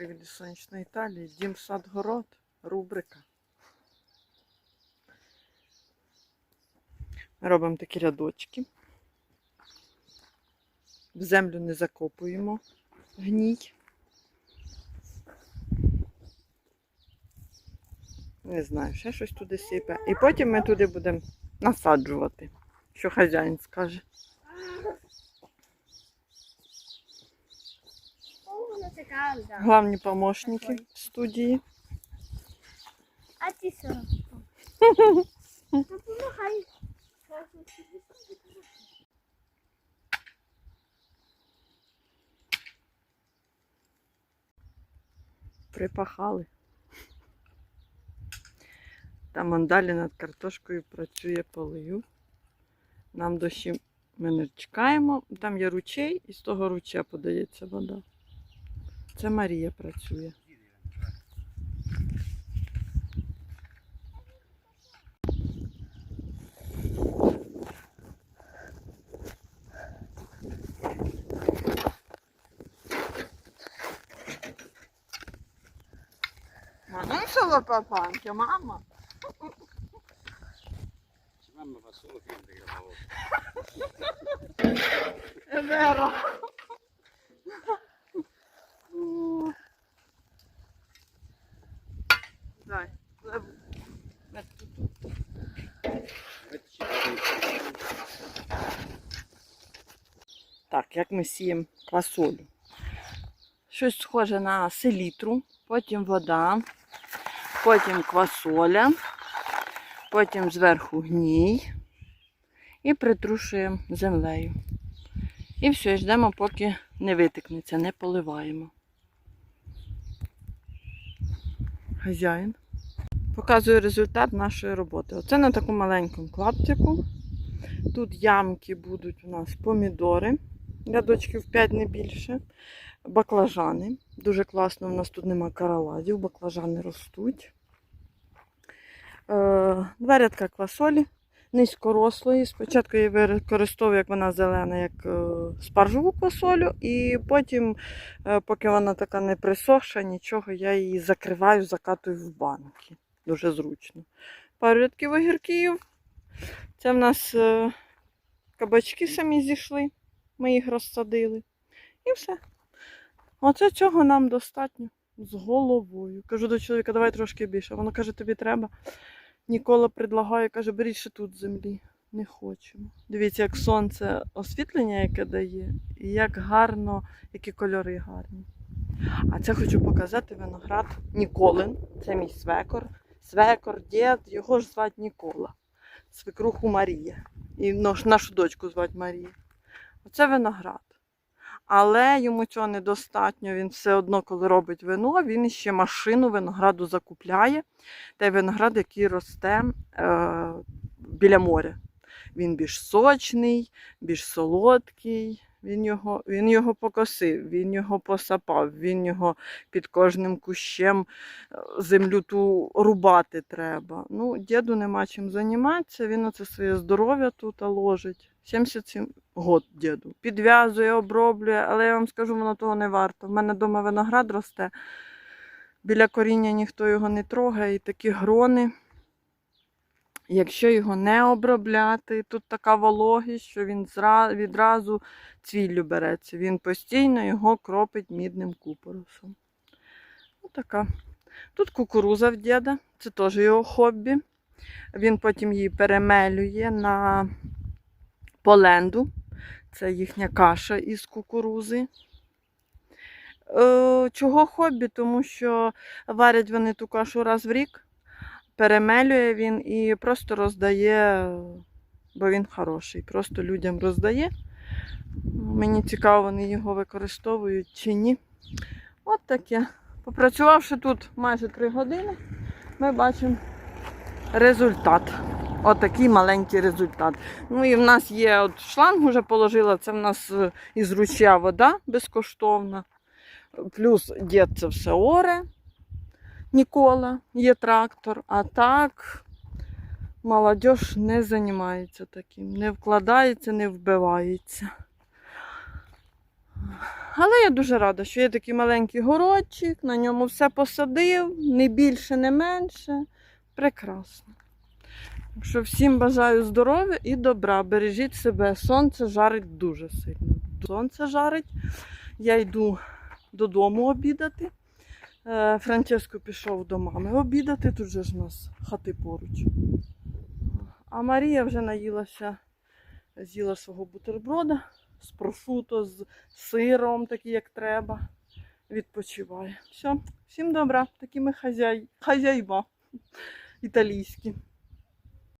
краєвиді сонячної Італії, дім сад город, рубрика. Робимо такі рядочки. В землю не закопуємо гній. Не знаю, ще щось туди сипе. І потім ми туди будемо насаджувати, що хазяїн скаже. Главні помощники в студії. Ma tu lo fai. Припахали. Там он далі над картошкою працює полию. Нам дощі ми не чекаємо. Там є ручей, і з того ручя подається вода. Це Марія працює. Ma non solo papà, anche mamma. Mamma fa solo Так, як ми сіємо квасолю. Щось схоже на селітру, потім вода, потім квасоля, потім зверху гній і притрушуємо землею. І все, ждемо, поки не витикнеться, не поливаємо. Хазяїн. Показую результат нашої роботи. Оце на такому маленькому клаптику. Тут ямки будуть у нас помідори, рядочків 5 не більше, баклажани. Дуже класно, у нас тут нема каралазів, баклажани ростуть. Е, Два рядка квасолі низькорослої. Спочатку я використовую, як вона зелена, як е, спаржову квасолю, і потім, е, поки вона така не присохша, нічого, я її закриваю, закатую в банки. Дуже зручно. Пару рядків огірків. Це в нас кабачки самі зійшли, ми їх розсадили. І все. Оце цього нам достатньо з головою. Кажу до чоловіка, давай трошки більше. Воно каже, тобі треба. Нікола предлагає, каже, беріть ще тут землі. Не хочемо. Дивіться, як сонце освітлення, яке дає, і як гарно, які кольори гарні. А це хочу показати виноград Ніколин. Це мій свекор. Свекор, дід, його ж звати Нікола. Свекруху Марія. І нашу дочку звати Марія. Оце виноград. Але йому цього недостатньо. Він все одно, коли робить вино, він ще машину винограду закупляє. Той виноград, який росте е, біля моря. Він більш сочний, більш солодкий. Він його, він його покосив, він його посапав, він його під кожним кущем е, землю ту рубати треба. Ну, діду нема чим займатися, він оце своє здоров'я тут ложить. 77 год діду. Підв'язує, оброблює, але я вам скажу, воно того не варто. В мене вдома виноград росте. Біля коріння ніхто його не трогає, і такі грони. Якщо його не обробляти, тут така вологість, що він відразу цвіллю береться. Він постійно його кропить мідним купоросом. Отака. Тут кукуруза в діда, це теж його хобі. Він потім її перемелює на поленду. Це їхня каша із кукурузи. Е, чого хобі? Тому що варять вони ту кашу раз в рік, перемелює він і просто роздає, бо він хороший. Просто людям роздає. Мені цікаво, вони його використовують чи ні. От таке. Попрацювавши тут майже 3 години, ми бачимо результат. Отакий маленький результат. Ну і в нас є от шланг вже положила, це в нас е, із ручя вода безкоштовна. Плюс дід це все оре. Нікола, є трактор, а так молодь не займається таким, не вкладається, не вбивається. Але я дуже рада, що є такий маленький городчик, на ньому все посадив, не більше, не менше. Прекрасно. Так що всім бажаю здоров'я і добра. Бережіть себе. Сонце жарить дуже сильно. Сонце жарить. Я йду додому обідати. Е, Франческо пішов до мами обідати. Тут же ж у нас хати поруч. А Марія вже наїлася, з'їла свого бутерброда з прошуто, з сиром, такий, як треба. Відпочиває. Все, всім добра, такі ми хазяй, хазяйба італійські.